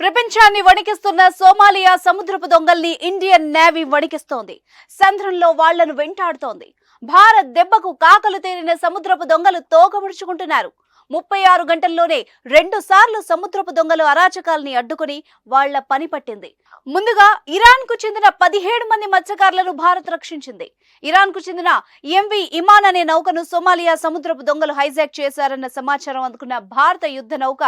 ప్రపంచాన్ని వణికిస్తున్న సోమాలియా సముద్రపు దొంగల్ని ఇండియన్ నేవీ వణికిస్తోంది. సంద్రంలో వాళ్ళను వెంటాడుతోంది. భారత్ దెబ్బకు కాకలు తేరిన సముద్రపు దొంగలు తోకముడుచుకుంటున్నారు. ముప్పై ఆరు గంటల్లోనే రెండు సార్లు సముద్రపు దొంగలు అరాచకాల్ని అడ్డుకుని వాళ్ళ పని పట్టింది. ముందుగా ఇరాన్కు చెందిన పదిహేడు మంది మత్స్యకారులను భారత్ రక్షించింది. ఇరాన్కు చెందిన ఎంవి ఇమాన్ అనే నౌకను సోమాలియా సముద్రపు దొంగలు హైజాక్ చేశారన్న సమాచారం అందుకున్న భారత యుద్ధ నౌక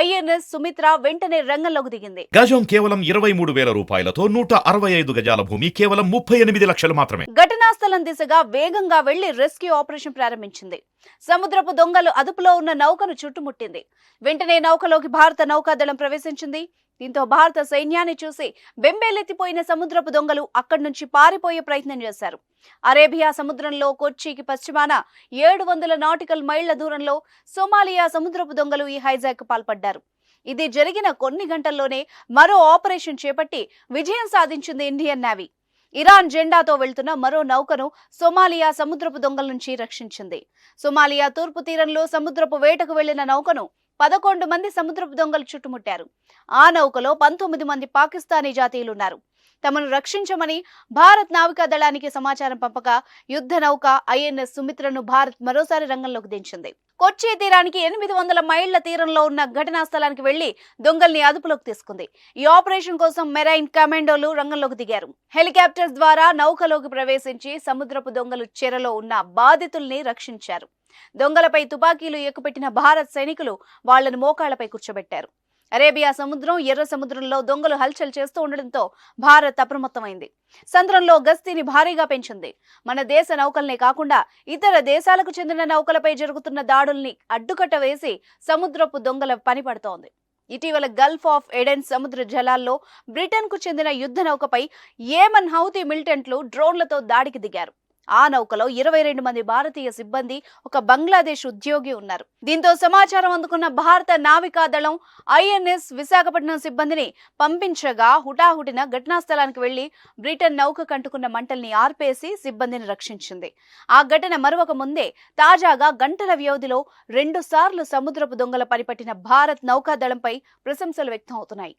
ఐఎన్ఎస్ సుమిత్ర వెంటనే రంగంలోకి దిగింది. గజం కేవలం ఇరవై మూడు వేల రూపాయలతో నూట అరవై ఐదు గజాల భూమి కేవలం ముప్పై ఎనిమిది లక్షలు మాత్రమే. ఘటనా స్థలం దిశగా వేగంగా వెళ్ళి రెస్క్యూ ఆపరేషన్ ప్రారంభించింది. సముద్రపు దొంగలు అదుపులో ఉన్న నౌకను చుట్టుముట్టింది. వెంటనే నౌకలోకి భారత నౌకాదళం ప్రవేశించింది. దీంతో భారత సైన్యాన్ని చూసి బెంబేలెత్తిపోయిన సముద్రపు దొంగలు అక్కడి నుంచి పారిపోయే ప్రయత్నం చేశారు. అరేబియా సముద్రంలో కొచ్చికి పశ్చిమాన ఏడు వందల నాటికల్ మైళ్ళ దూరంలో సోమాలియా సముద్రపు దొంగలు ఈ హైజాక్ పాల్పడ్డారు. ఇది జరిగిన కొన్ని గంటల్లోనే మరో ఆపరేషన్ చేపట్టి విజయం సాధించింది ఇండియన్ నేవీ. ఇరాన్ జెండాతో వెళ్తున్న మరో నౌకను సోమాలియా సముద్రపు దొంగల నుంచి రక్షించింది. సోమాలియా తూర్పు తీరంలో సముద్రపు వేటకు వెళ్ళిన నౌకను పదకొండు మంది సముద్రపు దొంగలు చుట్టుముట్టారు. ఆ నౌకలో పంతొమ్మిది మంది పాకిస్తానీ జాతీయులున్నారు. తమను రక్షించమని భారత్ నావికా దళానికి సమాచారం పంపగా యుద్ధ నౌక ఐఎన్ఎస్ సుమిత్రను భారత్ మరోసారి రంగంలోకి దించింది. కొచ్చి తీరానికి ఎనిమిది వందల మైళ్ళ తీరంలో ఉన్న ఘటనా స్థలానికి వెళ్ళి దొంగల్ని అదుపులోకి తీసుకుంది. ఈ ఆపరేషన్ కోసం మెరైన్ కమాండోలు రంగంలోకి దిగారు. హెలికాప్టర్స్ ద్వారా నౌకలోకి ప్రవేశించి సముద్రపు దొంగలు చెరలో ఉన్న బాధితుల్ని రక్షించారు. దొంగలపై తుపాకీలు ఎక్కుపెట్టిన భారత్ సైనికులు వాళ్ళను మోకాళ్ళపై కూర్చోబెట్టారు. అరేబియా సముద్రం ఎర్ర సముద్రంలో దొంగలు హల్చల్ చేస్తూ ఉండడంతో భారత్ అప్రమత్తమైంది. సంద్రంలో గస్తీని భారీగా పెంచింది. మన దేశ నౌకల్నే కాకుండా ఇతర దేశాలకు చెందిన నౌకలపై జరుగుతున్న దాడుల్ని అడ్డుకట్ట వేసి సముద్రపు దొంగల పని పడుతోంది. ఇటీవల గల్ఫ్ ఆఫ్ ఎడెన్ సముద్ర జలాల్లో బ్రిటన్కు చెందిన యుద్ధ నౌకపై ఏమన్ హౌతీ మిలిటెంట్లు డ్రోన్లతో దాడికి దిగారు. ఆ నౌకలో ఇరవై రెండు మంది భారతీయ సిబ్బంది ఒక బంగ్లాదేశ్ ఉద్యోగి ఉన్నారు. దీంతో సమాచారం అందుకున్న భారత నావికా దళం ఐఎన్ఎస్ విశాఖపట్నం సిబ్బందిని పంపించగా హుటాహుటిన ఘటనా స్థలానికి వెళ్ళి బ్రిటన్ నౌక కంటుకున్న మంటల్ని ఆర్పేసి సిబ్బందిని రక్షించింది. ఆ ఘటన మరొక ముందే తాజాగా గంటల వ్యవధిలో రెండు సార్లు సముద్రపు దొంగల పనిపట్టిన భారత్ నౌకాదళంపై ప్రశంసలు వ్యక్తం అవుతున్నాయి.